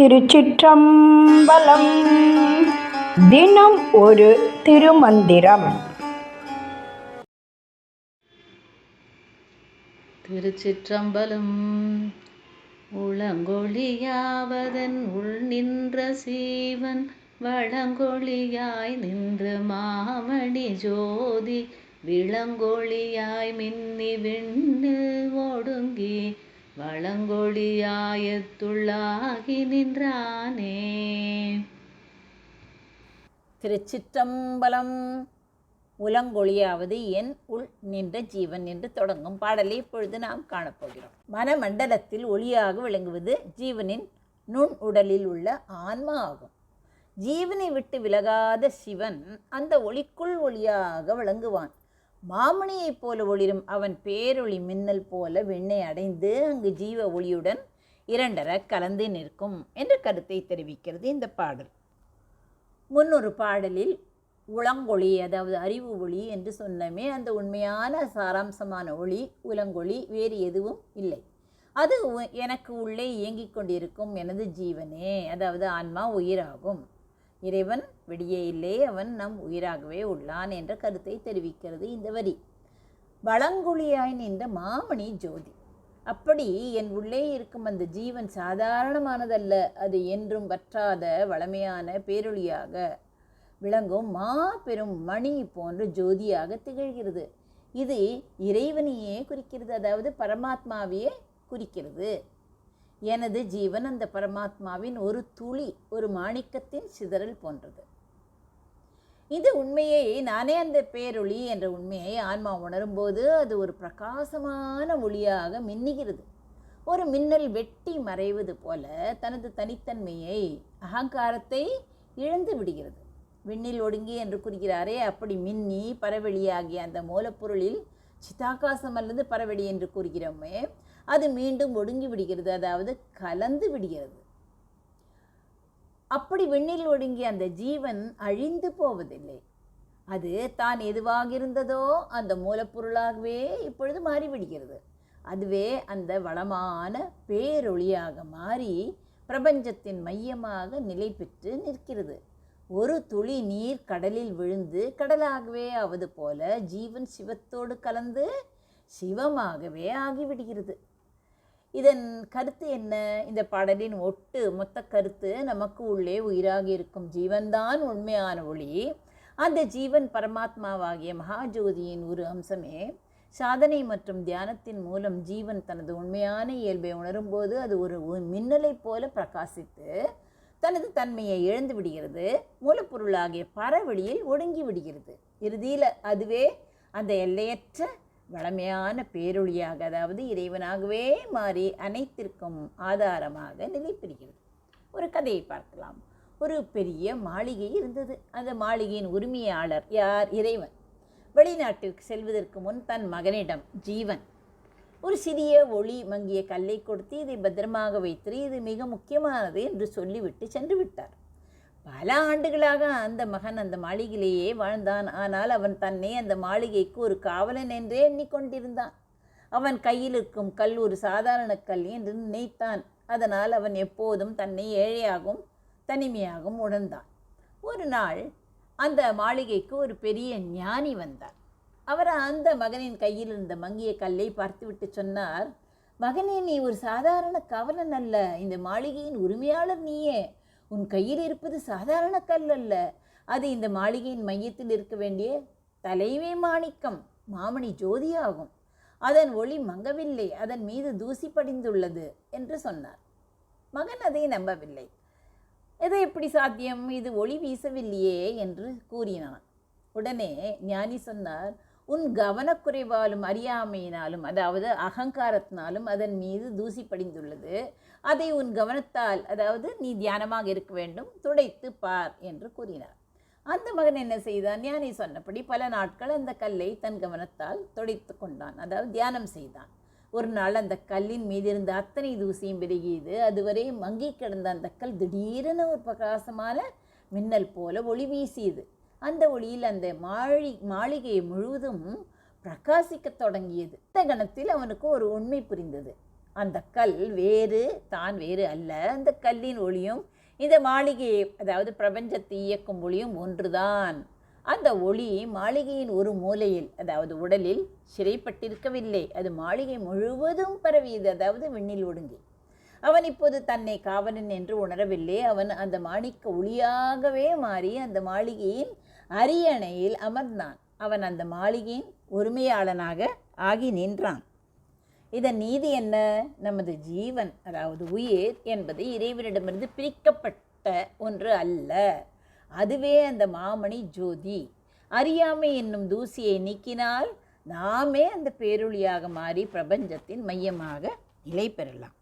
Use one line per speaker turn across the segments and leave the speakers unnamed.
திருச்சிற்றம்பலம். தினம் ஒரு திருமந்திரம்.
திருச்சிற்றம்பலம். உளங்கொழியாவதன் உள் நின்ற சீவன் வளங்கொழியாய் நின்று மாமணி ஜோதி விளங்கொழியாய் மின்னி விண்ணில் ஒடுங்கி வளங்கொழியாயத்துள்ளாகி நின்றானே.
திருச்சிற்றம்பலம் உலங்கொழியாவது என் உள் நின்ற ஜீவன் என்று தொடங்கும் பாடலை இப்பொழுது நாம் காணப்போகிறோம். மனமண்டலத்தில் ஒளியாக விளங்குவது ஜீவனின் நுண் உடலில் உள்ள ஆன்மா ஆகும். ஜீவனை விட்டு விலகாத சிவன் அந்த ஒளிக்குள் ஒளியாக விளங்குவான். மாமணியைப் போல ஒளிரும் அவன் பேரொளி மின்னல் போல விண்ணை அடைந்து அங்கு ஜீவ ஒளியுடன் இரண்டர கலந்து நிற்கும் என்ற கருத்தை தெரிவிக்கிறது இந்த பாடல். முன்னொரு பாடலில் உளங்கொளி அதாவது அறிவு ஒளி என்று சொன்னமே அந்த உண்மையான சாராம்சமான ஒளி உலங்கொளி வேறு எதுவும் இல்லை. அது உ- எனக்கு உள்ளே இயங்கிக் கொண்டிருக்கும் எனது ஜீவனே அதாவது ஆன்மா உயிராகும். இறைவன் வெளியே அவன் நம் உயிராகவே உள்ளான் என்ற கருத்தை தெரிவிக்கிறது இந்த வரி. வளங்குழியாய் நின்ற மாமணி ஜோதி. அப்படி என் உள்ளே இருக்கும் அந்த ஜீவன் சாதாரணமானதல்ல அது என்றும் வற்றாத வளமையான பேரொழியாக விளங்கும் மாபெரும் மணி போன்ற ஜோதியாக திகழ்கிறது. இது இறைவனையே குறிக்கிறது அதாவது பரமாத்மாவையே குறிக்கிறது. எனது ஜீவன் அந்த பரமாத்மாவின் ஒரு துளி ஒரு மாணிக்கத்தின் சிதறல் போன்றது. இந்த உண்மையை நானே அந்த பேரொளி என்ற உண்மையை ஆன்மா உணரும்போது அது ஒரு பிரகாசமான ஒளியாக மின்னுகிறது. ஒரு மின்னல் வெட்டி மறைவது போல தனது தனித்தன்மையை அகங்காரத்தை இழந்து விடுகிறது. விண்ணில் ஒடுங்கி என்று கூறுகிறாரே அப்படி மின்னி பரவெளியாகிய அந்த மூலப்பொருளில் சிதாகாசம் அல்லது பரவெளி என்று கூறுகிறோமே அது மீண்டும் ஒடுங்கி விடுகிறது அதாவது கலந்து விடுகிறது. அப்படி விண்ணில் ஒடுங்கிய அந்த ஜீவன் அழிந்து போவதில்லை. அது தான் எதுவாக இருந்ததோ அந்த மூலப்பொருளாகவே இப்பொழுது மாறிவிடுகிறது. அதுவே அந்த வளமான பேரொளியாக மாறி பிரபஞ்சத்தின் மையமாக நிலை பெற்று நிற்கிறது. ஒரு துளி நீர் கடலில் விழுந்து கடலாகவே ஆவது போல ஜீவன் சிவத்தோடு கலந்து சிவமாகவே ஆகிவிடுகிறது. இதன் கருத்து என்ன? இந்த பாடலின் ஒட்டு மொத்த கருத்து நமக்கு உள்ளே உயிராக இருக்கும் ஜீவன்தான் உண்மையான ஒளி. அந்த ஜீவன் பரமாத்மாவாகிய மகாஜோதியின் ஒரு அம்சமே. சாதனை மற்றும் தியானத்தின் மூலம் ஜீவன் தனது உண்மையான இயல்பை உணரும்போது அது ஒரு மின்னலை மின்னலைப் போல பிரகாசித்து தனது தன்மையை இழந்து விடுகிறது. மூலப்பொருளாகிய பரவெளியில் ஒடுங்கி விடுகிறது. இறுதியில் அதுவே அந்த எல்லையற்ற வளமையான பேரொழியாக அதாவது இறைவனாகவே மாறி அனைத்திற்கும் ஆதாரமாக நிலை பெறுகிறது ஒரு கதையை பார்க்கலாம். ஒரு பெரிய மாளிகை இருந்தது. அந்த மாளிகையின் உரிமையாளர் யார்? இறைவன். வெளிநாட்டிற்கு செல்வதற்கு முன் தன் மகனிடம் ஜீவன். ஒரு சிறிய ஒளி மங்கிய கல்லை கொடுத்து இதை பத்திரமாக வைத்திரு இது மிக முக்கியமானது என்று சொல்லிவிட்டு சென்று விட்டார். பல ஆண்டுகளாக அந்த மகன் அந்த மாளிகையிலேயே வாழ்ந்தான். ஆனால் அவன் தன்னை அந்த மாளிகைக்கு ஒரு காவலன் என்றே எண்ணிக்கொண்டிருந்தான். அவன் கையில் இருக்கும் கல் ஒரு சாதாரண கல் என்று நினைத்தான். அதனால் அவன் எப்போதும் தன்னை ஏழையாகவும் தனிமையாகவும் உணர்ந்தான். ஒரு நாள் அந்த மாளிகைக்கு ஒரு பெரிய ஞானி வந்தார் அவர் அந்த மகனின் கையில் இருந்த மங்கிய கல்லை பார்த்துவிட்டு சொன்னார் மகனே நீ ஒரு சாதாரண கவலன் அல்ல. இந்த மாளிகையின் உரிமையாளர் நீயே. உன் கையில் இருப்பது சாதாரண கல் அல்ல. அது இந்த மாளிகையின் மையத்தில் இருக்க வேண்டிய தலைமை மாணிக்கம் மாமணி ஜோதியாகும். அதன் ஒளி மங்கவில்லை அதன் மீது தூசி படிந்துள்ளது என்று சொன்னார். மகன் அதை நம்பவில்லை. இது எப்படி சாத்தியம்? இது ஒளி வீசவில்லையே என்று கூறினான். உடனே ஞானி சொன்னார் உன் கவனக்குறைவாலும் அறியாமையினாலும் அதாவது அகங்காரத்தினாலும் அதன் மீது தூசி படிந்துள்ளது அதை உன் கவனத்தால் அதாவது நீ தியானமாக இருக்க வேண்டும் துடைத்து பார் என்று கூறினார். அந்த மகன் என்ன செய்தான்? ஞானி சொன்னபடி பல நாட்கள் அந்த கல்லை தன் கவனத்தால் துடைத்து கொண்டான். அதாவது தியானம் செய்தான். ஒரு நாள் அந்த கல்லின் மீது இருந்த அத்தனை தூசியும் விலகியது. அதுவரை மங்கி கிடந்த அந்த கல் திடீரென ஒரு பிரகாசமான மின்னல் போல ஒளி வீசியது. அந்த ஒளியில் அந்த மாளி மாளிகை முழுவதும் பிரகாசிக்கத் தொடங்கியது. இந்த கணத்தில் அவனுக்கு ஒரு உண்மை புரிந்தது. அந்த கல் வேறு தான் வேறு அல்ல. அந்த கல்லின் ஒளியும் இந்த மாளிகையை அதாவது பிரபஞ்சத்தை இயக்கும் ஒளியும் ஒன்றுதான். அந்த ஒளி மாளிகையின் ஒரு மூலையில் அதாவது உடலில் சிறைப்பட்டிருக்கவில்லை. அது மாளிகை முழுவதும் பரவியது அதாவது விண்ணில் ஒடுங்கி. அவன் இப்போது தன்னை காவலன் என்று உணரவில்லை. அவன் அந்த மாணிக்க ஒளியாகவே மாறி அந்த மாளிகையின் அரியணையில் அமர்ந்தான். அவன் அந்த மாளிகையின் உரிமையாளனாக ஆகி நின்றான். இதன் நீதி என்ன? நமது ஜீவன் அதாவது உயிர் என்பது இறைவனிடமிருந்து பிரிக்கப்பட்ட ஒன்று அல்ல. அதுவே அந்த மாமணி ஜோதி. அறியாமை என்னும் தூசியை நீக்கினால் நாமே அந்த பேரொழியாக மாறி பிரபஞ்சத்தின் மையமாக நிலை பெறலாம்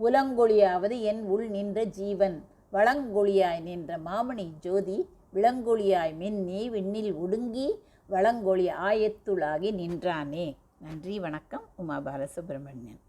உலங்கொழியாவது என் உள் நின்ற ஜீவன் வளங்கொழியாய் நின்ற மாமணி ஜோதி விளங்கொழியாய் மின்னி விண்ணில் ஒடுங்கி வளங்கொழி ஆயத்துளாகி நின்றானே. நன்றி வணக்கம். உமா பாலசுப்ரமணியன்.